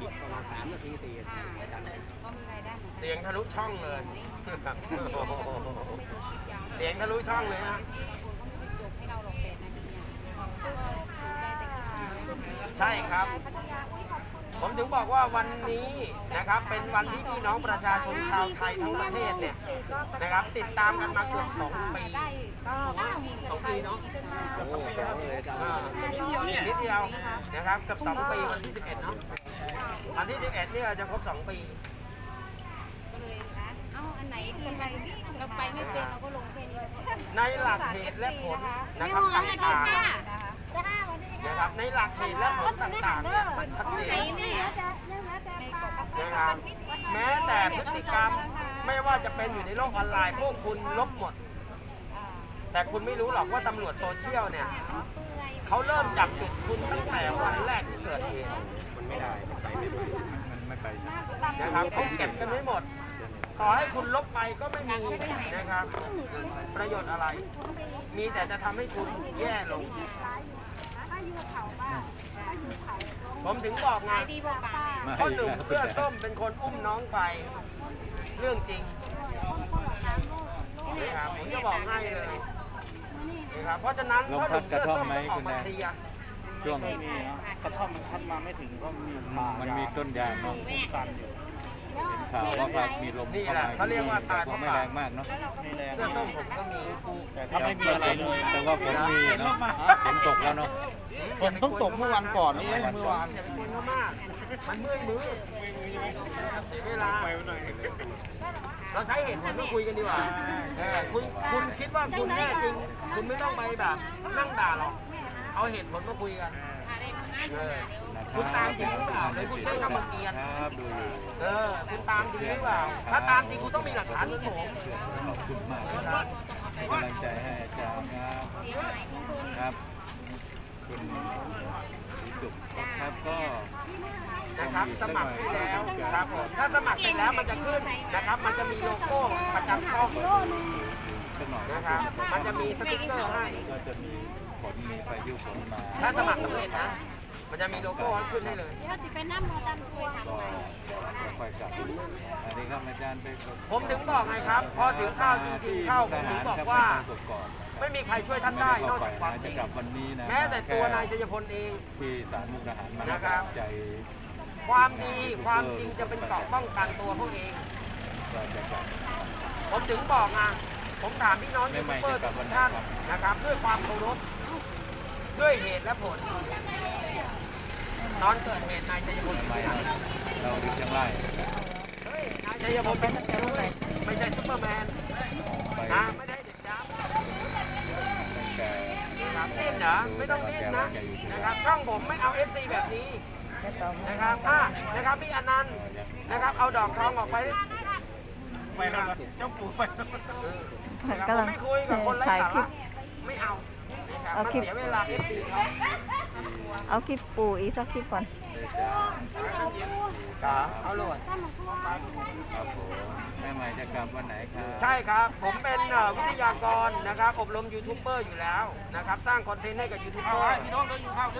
อีกประมาณสามนาทีสี่นาทีจะจัดเลยก็มีรายได้เหมือนกันเสียงทะลุช่องเลยครับโอ้โหไม่ต้องคิดยาวเสียงทะลุช่องเลยนะที่บางคนก็ไม่ได้จบให้เราหรอกแปดนาทีเนี่ยก็สนใจแต่กินใช่ครับ ผมถึงบอกว่าวันนี้นะครับเป็นวันที่พี่น้องประชาชนชาวไทยทั้งประเทศเนี่ยนะครับติดตามกันมาเกือบสองปีสองปีเนาะเกือบสองปีแล้วอ่านิดเดียวนะครับเกือบสองปีวันที่11เนาะวันที่11เนี่ยจะครบสองปีไหนคือมันเราไปไม่เป็นเราก็ลงแค่นี้แล้วก็ในหลักเหตุและผลนะครับต่างๆ นะครับในหลักเหตุและผลต่างๆเนี่ยมันชัดเจนนะครับแม้แต่พฤติกรรมไม่ว่าจะเป็นอยู่ในโลกออนไลน์พวกคุณลบหมด แต่คุณไม่รู้หรอกว่าตำรวจโซเชียลเนี่ยเขาเริ่มจับผิดคุณตั้งแต่วันแรกที่เกิดเหตุมันไม่ได้มันไปไม่ได้มันไม่ไปนะครับเขาเก็บกันไว้หมดต่อให้คุณลบไปก็ไม่มีนะครับ ประโยชน์อะไร มีแต่จะทำให้คุณแย่ลง ผมถึงบอกไงขายดีบอกป่าเพราะหนุ่มเสื้อส้มเป็นคนอุ้มน้องไป เรื่องจริงนะครับผมจะบอกให้เลยนะครับเพราะฉะนั้นเพราะหนุ่มเสื้อส้มต้องออกมาเคลียร์ช่วงไม่มีเนาะกระท่อมมันคัดมาไม่ถึงเพราะมันมีป่ามันมีต้นยางเนาะป้องกันอยู่ ข่าวว่าครับมีลมนี่แหละเขาเรียกว่าตายเพก็ราะไม่ปาแรกงมากเนาะไม่แรงเสื้อส้มผมก็มีแต่ถ้าไม่มีอะไรเลยแต่ว่าฝนมีเนาะฝนตกแล้วเนาะฝนเพิ่งตกเมื่อวันก่อนนี่เองเมื่อวานอย่าไปกวนเขามากมันเมื่อยมือเสียเวลาเราใช้เหตุผลมาคุยกันดีกว่าเออคุณคุณคิดว่าคุณแน่จริง คุณไม่ต้องไปแบบนั่งด่าหรอกเอาเหตุผลมาคุยกัน คุณตามจริงหรือเปล่าเลยคุณใช้คำมาเกลียนครับดูอยู่เออคุณตามจริงหรือเปล่า ถ้าตามจริงคุณต้องมีหลักฐานเหมือนผมขอบคุณมากครับเป็นกำลังใจให้อาจารย์ครับครับคุณสีสุขครับก็นะครับสมัครให้แล้วครับผมถ้าสมัครเสร็จแล้วมันจะขึ้นนะครับ มันจะมีโลโก้ประจำช่อง สักหน่อยนะครับมันจะมีสติ๊กเกอร์ให้ก็จะมีฝนมีพายุฝนมาถ้าสมัครสำเร็จนะ มันจะมีโลโก้ให้ขึ้นให้เลยเดี๋ยวจะไปนั่งมอเตอร์ไซค์ตัวก็ค่อยๆกลับอันนี้ครับอาจารย์ไปกดผมถึงบอกไงครับ พอถึงข้าวจริงๆเข้าผมถึงบอกว่า ไม่มีใครช่วยท่านได้นอกจากความจจะริงกลับวันนี้นะแม้แต่ตัวนายชัยพลเองที่ศาลมุกดาหารมานะครับใจความดีความจริงจะเป็นเกราะป้องกันตัวเขาเองก็จะกลับผมถึงบอกไง ผมถามพี่น้องยูทูบเบอร์ทุกท่านนะครับด้วยความเคารพด้วยเหตุและผลตอนเกิดเหตุนายชัยพลทำไมไม่เราเราถึงจังไรเฮ้ยนายชัยพลเป็นไม่ใช่ซุปเปอร์แมนไปนะไม่ได้เด็ดจ้าแต่ครับดิ้นเหรอไม่ต้องดิ้นนะนะครับช่องผมไม่เอา FC แบบนี้นะครับอะนะครับพี่อนันต์นะครับเอาดอกทองออกไปไปแล้วเจ้าปู่ไป นะครับผมไม่คุยกับคนไร้สาระไม่เอานะครับมันเสียเวลา FC เขาเอาคลิปปู่อีกสักคลิปก่อนครับเอาโหลดครับผมแม่ใหม่จะกลับวันไหนครับใช่ครับ ผมเป็นเอ่อวิทยากรนะครับ อบรมยูทูบเบอร์อยู่แล้วนะครับ สร้างคอนเทนต์ให้กับยูทูบเบอร์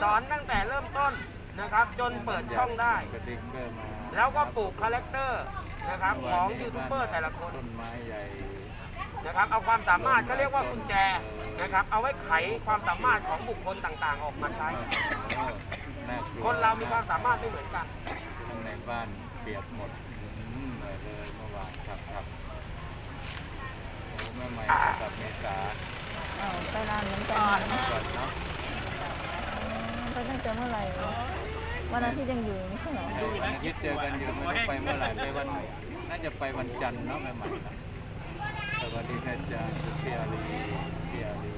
สอนตั้งแต่เริ่มต้นนะครับ จนเปิดช่องได้สติ๊กเกอร์มาแล้วก็ปลูกคาแรคเตอร์นะครับของยูทูบเบอร์แต่ละคนต้นไม้ใหญ่ นะครับเอาความสามารถก็เรียกว่ากุญแจนะครับเอาไว้ไขความสามารถของบุคคลต่างๆ ออกมาใช้โอ้น่ากลัวคนเรามีความสามารถไม่เหมือนกัน ข้างในบ้านเปียกหมดอืมเหนื่อยเลยเมื่อวานครับครับโอ้แม่ใหม่จะกลับเมษาเอาไปนานเหมือนกันก่อนเนาะไปตั้งแต่เมื่อไหร่วันอาทิตย์ยังอยู่ไม่ใช่เหรอวันอาทิตย์เจอกันอยู่ไม่รู้ไปเมื่อไหร่ไปวันน่าจะไปวันจันทร์เนาะแม่ใหม่นะส วัสดีครับอาจารย์พี่อารีพี่อารี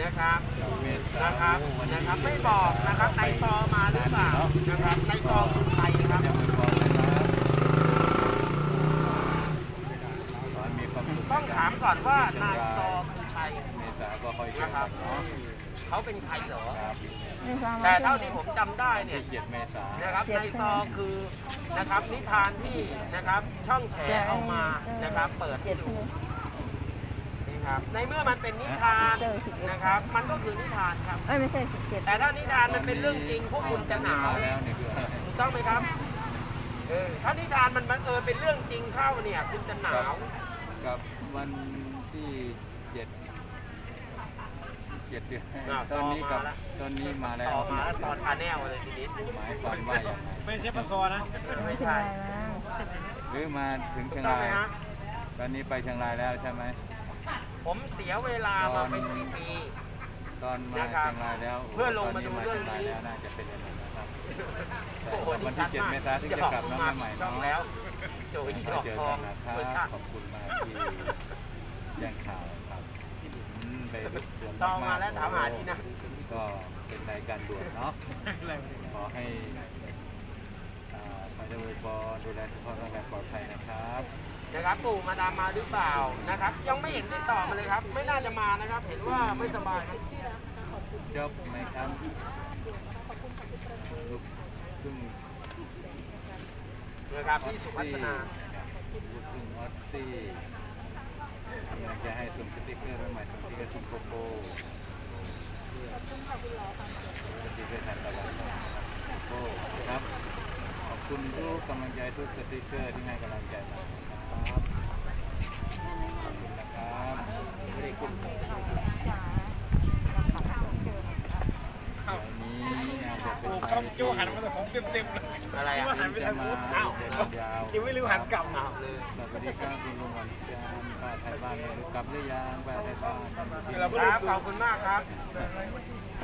นะครับนะครับนะครับไม่บอกนะครับในซอมาหรือเปล่านะครับในซอคือใครครับยังไม่บอกเลยนะความสุขต้องถามก่อนว่านายซ เมษาก็ค่อยเจอกันเนาะเขาเป็นใครเหรอ ครับไม่ทราบแต่ว่าเท่าที่ผมจำได้เนี่ย ที่เจ็ดเมษานะครับนายซอคือนะครับนิทานที่นะครับช่องแฉเอามานะครับเปิดให้เจ็ดดูใช่ไหมนี่คนะครับในเมื่อมันเป็นนิทานนะครับมันก็คือนิทานครับ เอ้ยไม่ใช่สิบเจ็ดแต่ถ้านิทานมันเป็นเรื่องจริงพวกคุณจะหนาวแล้วนี่คืออะไรถูกต้องไหมครับเออถ้านิทานมันบังเออเป็นเรื่องจริงเข้าเนี่ยคุณจะหนาว กับวันที่เจ็ดเจ็ดเดือนอ่าตอนนี้กับซอมาแล้วตอนนี้มาแล้วต่อมาแล้วซอนชาแนลเลยทีนี้หมายความว่าอย่างไรไม่ใช่ปลาซอนะ ไม่ใช่แล้วหรือมาถึงถูเชีกยงต้องราไหมยฮะตอนนี้ไปเชียงรายแล้วใช่ไหม ผมเสียเวลามาเป็นปี ตอนมานะครับเชียงรายแล้วเพื่อลงมาตนนี้ดูมาเรื่เชีอยงงรายนี้แล้วน่าจะเป็นอย่างนั้นนะครับๆโอ้โหวันชัที่ดเจ็ดมากเมษายนถึงจะกลับน้องมาใหม่ช่องเนาะแล้วโจยไปดอกเจอทอกังนนะคเวอร์รัชับนขอบคุณมากที่แจ้งข่าวครับอืม ไปด่วนซองมาแล้วถามหาที่นะก็เป็นรายการด่วนเนาะขอให้อ่าพระเจ้าอวยพรดูแลสุขภาพร่างกายปลอดภัยนะครับ นะครับปู่มาดามมาหรือเปล่านะครับ ยังไม่เห็นติดต่อมาเลยครับ ไม่น่าจะมานะครับ เห็นว่าไม่สบายครับจบไหมครับลุกขึ้นนะครับพี่สุพัชนาลุกขึ้นออสซี่ กำลังจะให้ส่งสติกเกอร์มาใหม่ส่งสติ๊กเกอร์ซุปโกโก้สติกเกอร์ทันตะวันะครับโกโก้ครับ ขอบคุณทุกกำลังใจทุกสติกเกอร์ที่ให้กำลังใจมานะครับขอบคุณนะครับไม่ได้คุณ วันนี้ งานจะเป็นโอ้ไปเขาโยหันมาแต่ผมเต็มๆเลยอะไรอะ หันไปทางนู้นอ้าวยังไม่รู้หันกลับอ้าวเลยสวัสดีครับคุณลุงวันจันทร์ป้าไทยบ้านเนี่ยกลับหรือยังป้าไทยบ้านเราก็ครับขอบคุณมากครับ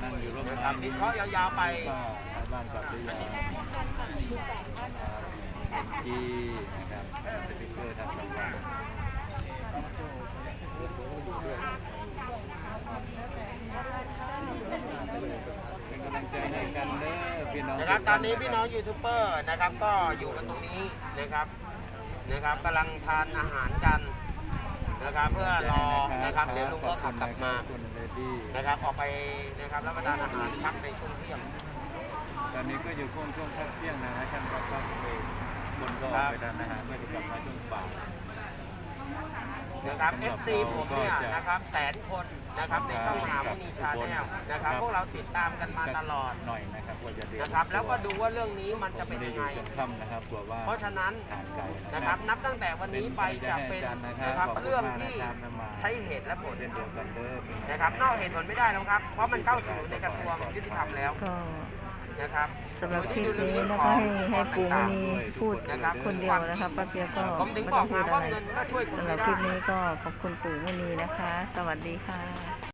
นั่งอยู่ร่มนคไม้รับวิเคราะห์ยาวๆไปป้าไทยบ้านกลับหรือยังจีนะครับสติ๊กเกอร์ทางตะวันเป็นกำลังใจให้กันเด้อ พี่น้องนะครับตอนนี้พี่น้องยูทูบเบอร์นะครับ ก็อยู่กันตรงนี้นะครับนะครับกำลังทานอาหารกันนะครับเพื่อรอนะครับเดี๋ยวลุงก็ขับกลับมาคุณเลดี้นะครับออกไปนะครับรับประทานอาหารพักในช่วงเที่ยงตอนนี้ก็อยู่ช่วงช่วงพักเที่ยงนะนะท่านก็พักเบรกคนก็ออกไปทานอาหารเพื่อจะกลับมาช่วงบ่ายนะครับ FC ผมเนี่ยนะครับแสนคน นะครับในช่องมหาวินีชาแนลนะครับพวกเราติดตามกันมาตลอดหน่อยนะครับว่าจะเรียนะครับ แล้วก็ดูว่าเรื่องนี้มันจะเป็นไม่ยังได้ไงอยู่จนค่ำนะครับกลัวว่าเพราะฉะนั้นทานไก่นะครับนับตั้งแต่วันนี้ไปจะเป็นนะครับเรื่องที่ใช้เหตุและผลเช่นเดียวกันเด้อนะครับนอกเหตุผลไม่ได้แล้วครับ เพราะมันเข้าสู่ในกระทรวงยุติธรรมแล้วก็ นะครับสำหรับคลิปนี้นะคะให้ให้ปูมณีพูดคนเดียวนะคะป้าเปียก็ผมถึงไม่บต้ออกงพูมาดอะว่าไรเงินก็ช่วยคุณสำหรัไม่บคลิได้ปนี้ก็ขอบคุณปู่มณีนะคะ สวัสดีค่ะ